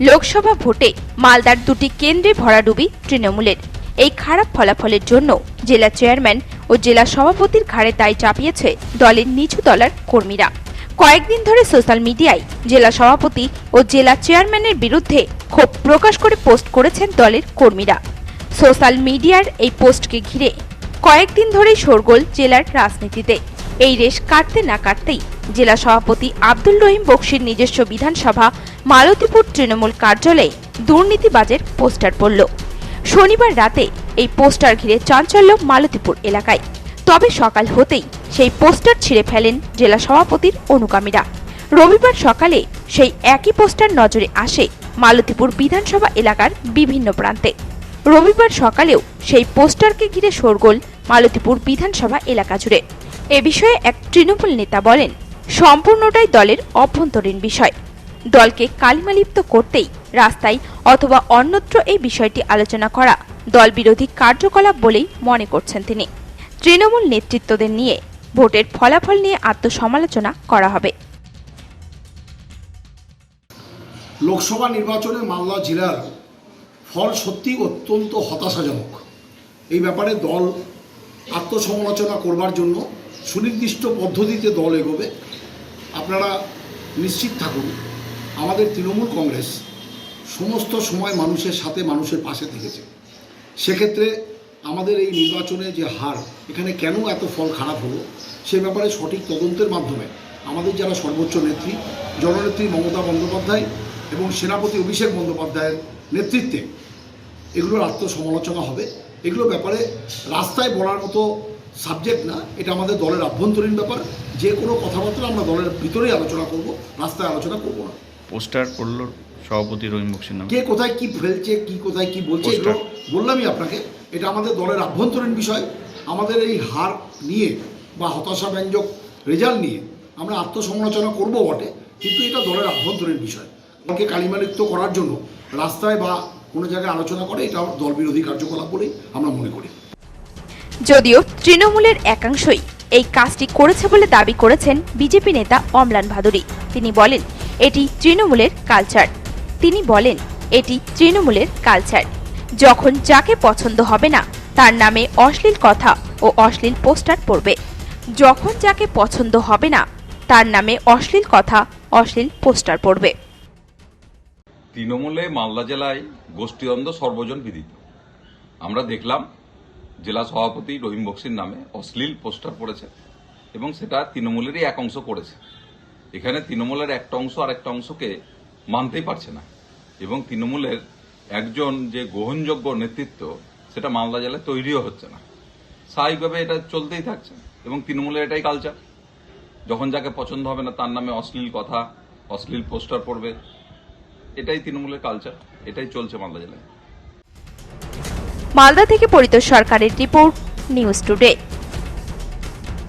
লোকসভা ভোটে মালদার দুটি কেন্দ্রে ভরাডুবি তৃণমূলের। এই খারাপ ফলাফলের জন্য জেলা চেয়ারম্যান ও জেলা সভাপতির ঘাড়ে দায় চাপিয়েছে দলের নিচু দলার কর্মীরা। কয়েকদিন ধরে সোশ্যাল মিডিয়ায় জেলা সভাপতি ও জেলা চেয়ারম্যানের বিরুদ্ধে ক্ষোভ প্রকাশ করে পোস্ট করেছেন দলের কর্মীরা। সোশ্যাল মিডিয়ার এই পোস্টকে ঘিরে কয়েকদিন ধরেই শোরগোল জেলার রাজনীতিতে। এই রেশ কাটতে না কাটতেই জেলা সভাপতি আব্দুল রহিম বক্সির নিজস্ব বিধানসভা, মালতীপুর তৃণমূল কার্যালয়ে দুর্নীতিবাজের পোস্টার পড়ল। শনিবার রাতে এই পোস্টার ঘিরে চাঞ্চল্য মালতীপুর এলাকায়। তবে সকাল হতেই সেই পোস্টার ছিঁড়ে ফেলেন জেলা সভাপতির অনুগামীরা। রবিবার সকালে সেই একই পোস্টার নজরে আসে মালতীপুর বিধানসভা এলাকার বিভিন্ন প্রান্তে। রবিবার সকালেও সেই পোস্টারকে ঘিরে শোরগোল মালতীপুর বিধানসভা এলাকা জুড়ে। এ বিষয়ে এক তৃণমূল নেতা বলেন, সম্পূর্ণটাই দলের অভ্যন্তরীণ বিষয়। দলকে কালিমালিপ্ত করতেই রাস্তায় অথবা অন্যত্র এই বিষয়টি আলোচনা করা দল বিরোধী কার্যকলাপ বলেই মনে করছেন তিনি। তৃণমূল নেতৃত্বদের নিয়ে ভোটের ফলাফল নিয়ে আত্মসমালোচনা করা হবে। লোকসভা নির্বাচনে মালদা জেলার ফল সত্যি অত্যন্ত হতাশাজনক। এই ব্যাপারে দল আত্মসমালোচনা করবার জন্য সুনির্দিষ্ট পদ্ধতিতে দল এগোবে। আপনারা নিশ্চিত থাকুন, আমাদের তৃণমূল কংগ্রেস সমস্ত সময় মানুষের সাথে মানুষের পাশে থেকেছে। সেক্ষেত্রে আমাদের এই নির্বাচনে যে হার, এখানে কেন এত ফল খারাপ হলো, সে ব্যাপারে সঠিক তদন্তের মাধ্যমে আমাদের যারা সর্বোচ্চ নেত্রী, জননেত্রী মমতা বন্দ্যোপাধ্যায় এবং সেনাপতি অভিষেক বন্দ্যোপাধ্যায়ের নেতৃত্বে এগুলোর আত্মসমালোচনা হবে। এগুলো ব্যাপারে রাস্তায় বলার মতো সাবজেক্ট না এটা আমাদের দলের আভ্যন্তরীণ ব্যাপার। যে কোনো কথাবার্তা আমরা দলের ভিতরেই আলোচনা করব রাস্তায় আলোচনা করব না। পোস্টার করল সভাপতি রহিম বক্সির নামে। কে কোথায় কি ফেলছে কি কোথায় কি বলছে। এগুলো বললামই আপনাকে। এটা আমাদের দলের আভ্যন্তরীণ বিষয়। আমাদের এই হার নিয়ে বা হতাশাব্যঞ্জক রেজাল্ট নিয়ে আমরা আত্মসমালোচনা করব বটে কিন্তু এটা দলের আভ্যন্তরীণ বিষয়। দলকে কালিমালিপ্ত করার জন্য রাস্তায় বা কোনো জায়গায় আলোচনা করে, এটা দল বিরোধী কার্যকলাপ বলেই আমরা মনে করি। যদিও তৃণমূলের একাংশই এই কাজটি করেছে বলে দাবি করেছেন বিজেপি নেতা অমলান ভাদুরী। তিনি বলেন, এটি তৃণমূলের কালচার। তিনি বলেন, এটি তৃণমূলের কালচার। যখন যাকে পছন্দ হবে না, তার নামে অশ্লীল কথা ও অশ্লীল পোস্টার পড়বে। যখন যাকে পছন্দ হবে না, তার নামে অশ্লীল কথা, অশ্লীল পোস্টার পড়বে। তৃণমূলে মালদা জেলায় গোষ্ঠীদ্বন্দ্ব সর্বজন বিদিত। আমরা দেখলাম জেলা সভাপতি রহিম বক্সির নামে অশ্লীল পোস্টার পড়েছে এবং সেটা তৃণমূলেরই এক অংশ করেছে এখানে তৃণমূলের একটা অংশ আর একটা অংশকে মানতেই পারছে না এবং তৃণমূলের একজন যে গ্রহণযোগ্য নেতৃত্ব, সেটা মালদা জেলায় তৈরিও হচ্ছে না। স্বাভাবিকভাবে এটা চলতেই থাকছে এবং তৃণমূলের এটাই কালচার যখন যাকে পছন্দ হবে না, তার নামে অশ্লীল কথা, অশ্লীল পোস্টার পড়বে এটাই তৃণমূলের কালচার এটাই চলছে মালদা জেলায়। মালদা থেকে পরিত সরকারের রিপোর্ট নিউজ টুডে।